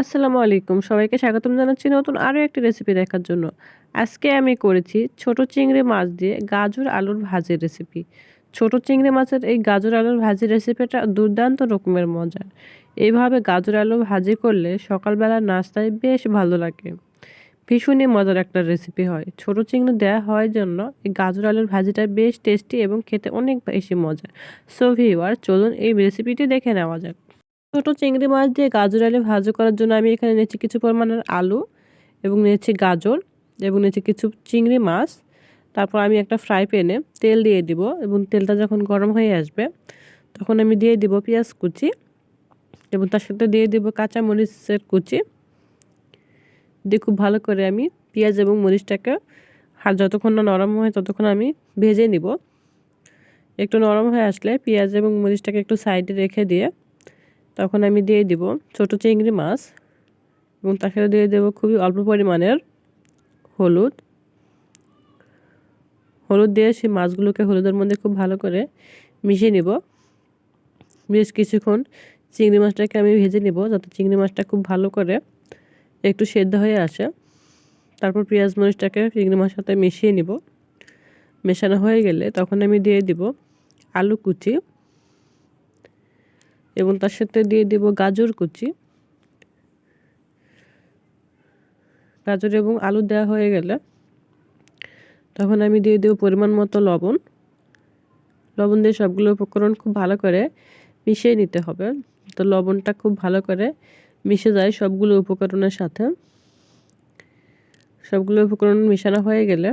আসসালামু আলাইকুম। সবাইকে স্বাগতম জানাচ্ছি নতুন আরও একটি রেসিপি দেখার জন্য। আজকে আমি করেছি ছোট চিংড়ি মাছ দিয়ে গাজর আলুর ভাজির রেসিপি ছোট চিংড়ি মাছের এই গাজর আলুর ভাজির রেসিপিটা দুর্দান্ত রকমের মজার। এইভাবে গাজর আলু ভাজি করলে সকালবেলার নাস্তায় বেশ ভালো লাগে। ভীষণই মজার একটা রেসিপি হয়। ছোট চিংড়ি দেওয়া হয় জন্য এই গাজর আলুর ভাজিটা বেশ টেস্টি এবং খেতে অনেক বেশি মজা সো ভিওয়ার চলুন এই রেসিপিটি দেখে নেওয়া যাক। ছোট চিংড়ি মাছ দিয়ে গাজর আলু ভাজি করার জন্য আমি এখানে নিয়েছি কিছু পরিমাণের আলু এবং নিয়েছি গাজর এবং নিয়েছি কিছু চিংড়ি মাছ। তারপর আমি একটা ফ্রাই প্যানে তেল দিয়ে দিব এবং তেলটা যখন গরম হয়ে আসবে, তখন আমি দিয়ে দিব পেঁয়াজ কুচি এবং তার সাথে দিয়ে দিব কাঁচা মরিচের কুচি। দিয়ে খুব ভালো করে আমি পেঁয়াজ এবং মরিচটাকে হাত যতক্ষণ না নরম হয় ততক্ষণ আমি ভেজে নিব। একটু নরম হয়ে আসলে পেঁয়াজ এবং মরিচটাকে একটু সাইডে রেখে দিয়ে তখন আমি দিয়ে দিব ছোট চিংড়ি মাছ এবং তার সাথে দিয়ে দেবো খুবই অল্প পরিমাণের হলুদ। হলুদ দিয়ে সেই মাছগুলোকে হলুদের মধ্যে খুব ভালো করে মিশিয়ে নিব। বেশ কিছুক্ষণ চিংড়ি মাছটাকে আমি ভেজে নিব যাতে চিংড়ি মাছটা খুব ভালো করে একটু সেদ্ধ হয়ে আসে। তারপর পেঁয়াজ মরিচটাকে চিংড়ি মাছের সাথে মিশিয়ে নিব। মেশানো হয়ে গেলে তখন আমি দিয়ে দিব আলু কুচি। এবং তার সাথে দিয়ে দেব গাজর কুচি। গাজর এবং আলু দেওয়া হয়ে গেলে তখন আমি দিয়ে দেবো পরিমাণ মতো লবণ। লবণ দিয়ে সবগুলো উপকরণ খুব ভালো করে মিশিয়ে নিতে হবে। তো লবণটা খুব ভালো করে মিশে যায় সবগুলো উপকরণের সাথে। সবগুলো উপকরণ মেশানো হয়ে গেলে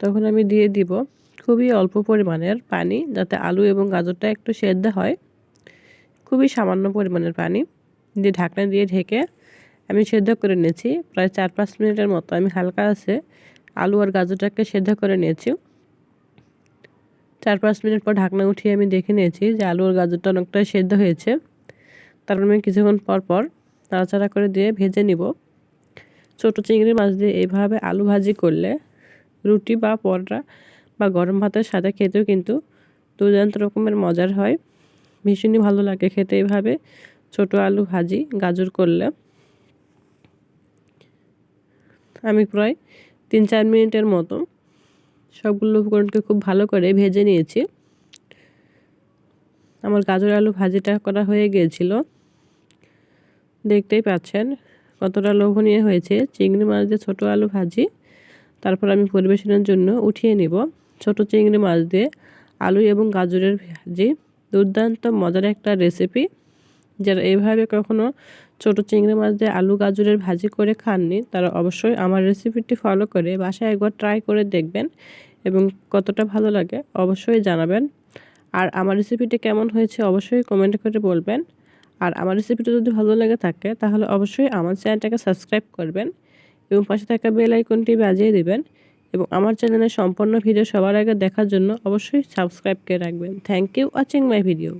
তখন আমি দিয়ে দিব খুবই অল্প পরিমাণের পানি যাতে আলু এবং গাজরটা একটু সেদ্ধ হয়। খুবই সামান্য পরিমাণের পানি দিয়ে ঢাকনা দিয়ে ঢেকে আমি সেদ্ধ করে নিয়েছি। প্রায় চার পাঁচ মিনিটের মতো আমি হালকা আছে আলু আর গাজরটাকে সেদ্ধ করে নিয়েছি। চার পাঁচ মিনিট পর ঢাকনা উঠিয়ে আমি দেখে নিয়েছি যে আলু আর গাজরটা অনেকটাই সেদ্ধ হয়েছে। তারপর আমি কিছুক্ষণ পর পর নাড়াচাড়া করে দিয়ে ভেজে নিব। ছোটো চিংড়ি মাছ দিয়ে এইভাবে আলু ভাজি করলে রুটি বা পরোটা বা গরম ভাতের সাথে খেতেও কিন্তু দুর্দান্ত রকমের মজার হয়। ভীষণই ভালো লাগে খেতে এইভাবে ছোটো আলু ভাজি, গাজর করলে আমি প্রায় তিন চার মিনিটের মতো সবগুলো উপকরণকে খুব ভালো করে ভেজে নিয়েছি। আমার গাজর আলু ভাজিটা করা হয়ে গিয়েছিল। দেখতেই পাচ্ছেন কতটা লোভনীয় হয়েছে। চিংড়ি মাছ দিয়ে ছোটো আলু ভাজি, তারপর আমি পরিবেশনের জন্য উঠিয়ে নিব। ছোট চিংড়ি মাছ দিয়ে আলু এবং গাজরের ভাজি। দুর্দান্ত, মজার একটা রেসিপি যারা এইভাবে কখনো ছোট চিংড়ি মাছ দিয়ে আলু গাজরের ভাজি করে খাননি, তারা অবশ্যই আমার রেসিপিটি ফলো করে বাসায় একবার ট্রাই করে দেখবেন এবং কতটা ভালো লাগে অবশ্যই জানাবেন। আর আমার রেসিপিটি কেমন হয়েছে অবশ্যই কমেন্ট করে বলবেন। আর আমার রেসিপিটি যদি ভালো লেগে থাকে, তাহলে অবশ্যই আমার চ্যানেলটাকে সাবস্ক্রাইব করবেন এবং পাশে থাকা বেল আইকনটি বাজিয়ে দেবেন। এবং আমার চ্যানেলের সম্পূর্ণ ভিডিও সবার আগে দেখার জন্য অবশ্যই সাবস্ক্রাইব করে রাখবেন। Thank you watching my video